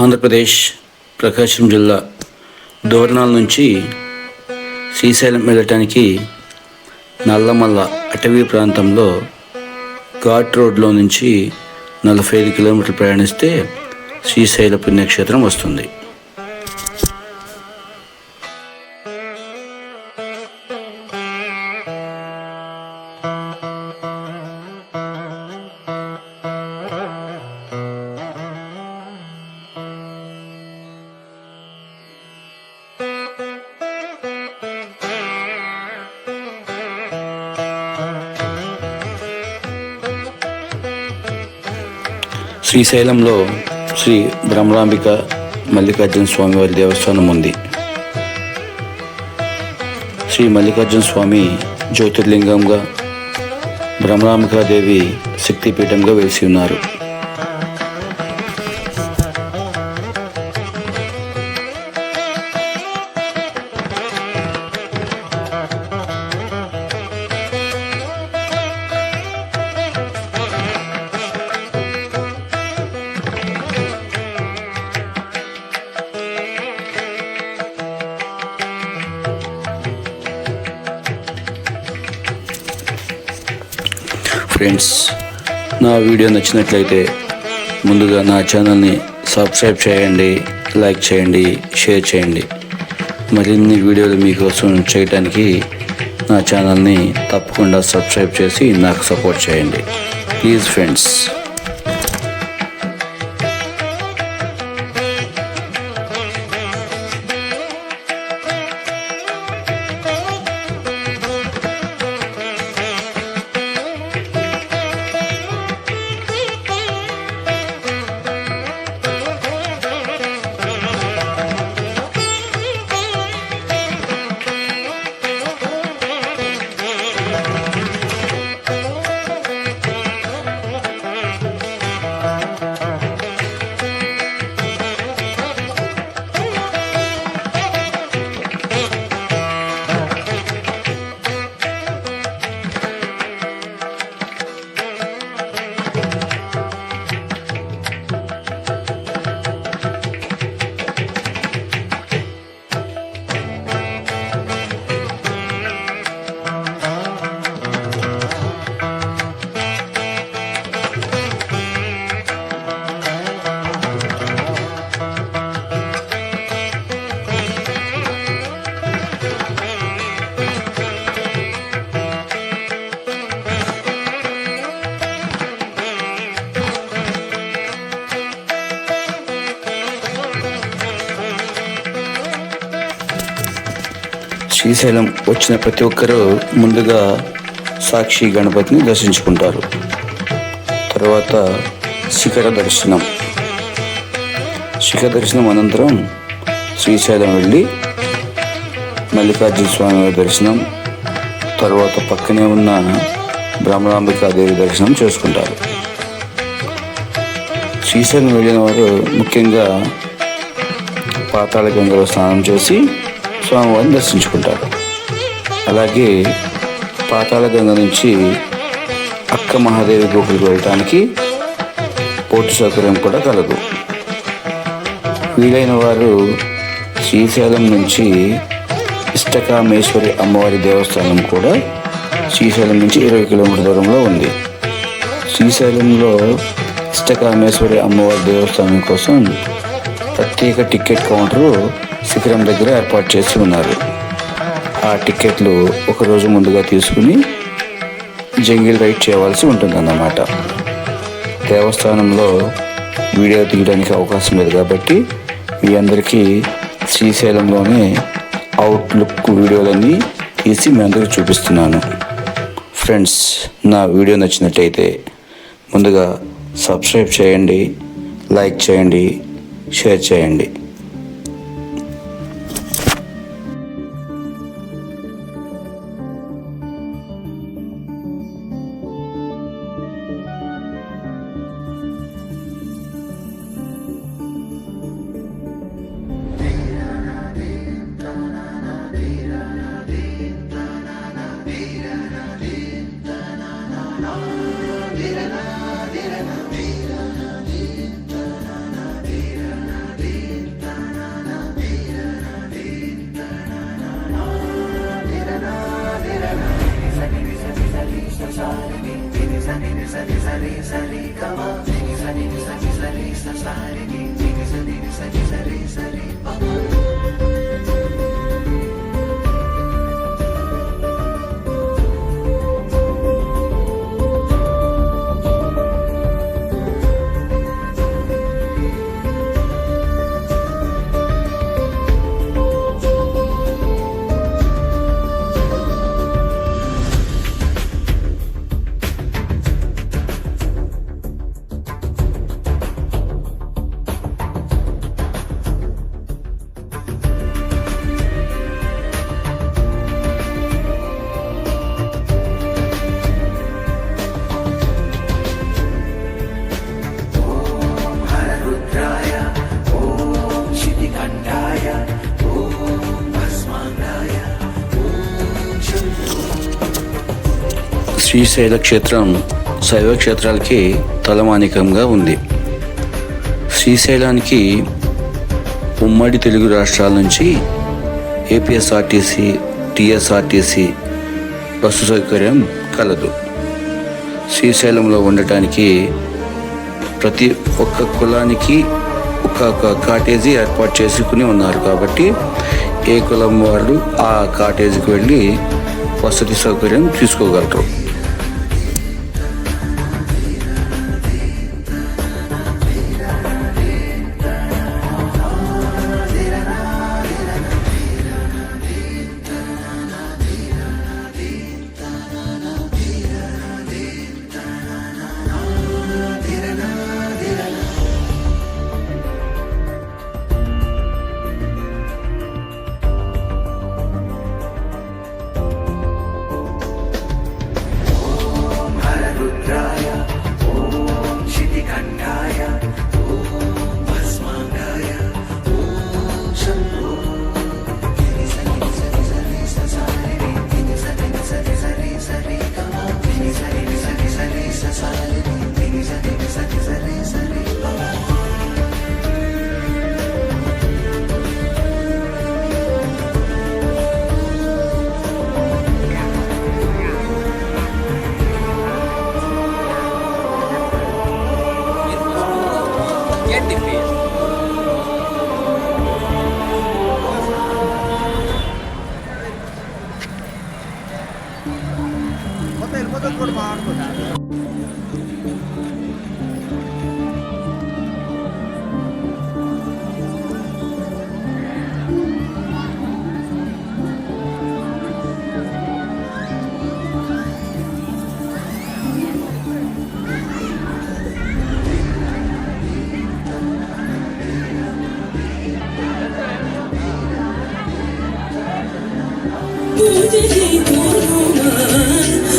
ఆంధ్రప్రదేశ్ ప్రకాశం జిల్లా దోరణాల నుంచి శ్రీశైలం వెళ్ళటానికి నల్లమల్ల అటవీ ప్రాంతంలో ఘాట్ రోడ్లో నుంచి నలభై ఐదు కిలోమీటర్లు ప్రయాణిస్తే శ్రీశైల పుణ్యక్షేత్రం వస్తుంది. శ్రీశైలంలో శ్రీ బ్రహ్మరాంబిక మల్లికార్జున స్వామివారి దేవస్థానం ఉంది. శ్రీ మల్లికార్జున స్వామి జ్యోతిర్లింగంగా భ్రమరాంబికాదేవి శక్తిపీఠంగా వెలిసి ఉన్నారు. ఫ్రెండ్స్ నా వీడియో నచ్చినట్లయితే ముందుగా నా ఛానల్ని సబ్స్క్రైబ్ చేయండి లైక్ చేయండి షేర్ చేయండి. మరిన్ని వీడియోలు మీకోసం చేయడానికి నా ఛానల్ని తప్పకుండా సబ్స్క్రైబ్ చేసి నాకు సపోర్ట్ చేయండి. Please friends. శ్రీశైలం వచ్చిన ప్రతి ఒక్కరూ ముందుగా సాక్షి గణపతిని దర్శించుకుంటారు. తర్వాత శిఖర దర్శనం. శిఖర దర్శనం అనంతరం శ్రీశైలం వెళ్ళి మల్లికార్జున స్వామి దర్శనం తర్వాత పక్కనే ఉన్న బ్రహ్మరాంబికాదేవి దర్శనం చేసుకుంటారు. శ్రీశైలం వెళ్ళిన వారు ముఖ్యంగా పాతాళ గంగలో స్నానం చేసి స్వామివారిని దర్శించుకుంటారు. అలాగే పాతాళగంగ నుంచి అక్క మహాదేవి గుహలకు వెళ్ళటానికి పోటు సౌకర్యం కూడా కలదు. వీలైన వారు శ్రీశైలం నుంచి ఇష్టకామేశ్వరి అమ్మవారి దేవస్థానం కూడా శ్రీశైలం నుంచి ఇరవై కిలోమీటర్ దూరంలో ఉంది. శ్రీశైలంలో ఇష్టకామేశ్వరి అమ్మవారి దేవస్థానం కోసం ప్రత్యేక టికెట్ కౌంటరు శిఖరం దగ్గర ఏర్పాటు చేసి ఉన్నారు. ఆ టికెట్లు ఒకరోజు ముందుగా తీసుకుని జంగిల్ రైడ్ చేయవలసి ఉంటుందన్నమాట. దేవస్థానంలో వీడియో తీయడానికి అవకాశం లేదు కాబట్టి మీ అందరికీ శ్రీశైలంలోనే అవుట్లుక్ వీడియోలన్నీ తీసి మీ అందరికీ చూపిస్తున్నాను. ఫ్రెండ్స్ నా వీడియో నచ్చినట్టయితే ముందుగా సబ్స్క్రైబ్ చేయండి లైక్ చేయండి షేర్ చేయండి. శ్రీశైల క్షేత్రం శైవ క్షేత్రాలకి తలమానికంగా ఉంది. శ్రీశైలానికి ఉమ్మడి తెలుగు రాష్ట్రాల నుంచి ఏపీఎస్ఆర్టీసీ టీఎస్ఆర్టీసీ బస్సు సౌకర్యం కలదు. శ్రీశైలంలో ఉండటానికి ప్రతి ఒక్క కులానికి ఒక్కొక్క కాటేజీ ఏర్పాటు చేసుకుని ఉన్నారు కాబట్టి ఏ కులం వాళ్ళు ఆ కాటేజీకి వెళ్ళి వసతి సౌకర్యం తీసుకోగలరు. defeat. bu deli durmaz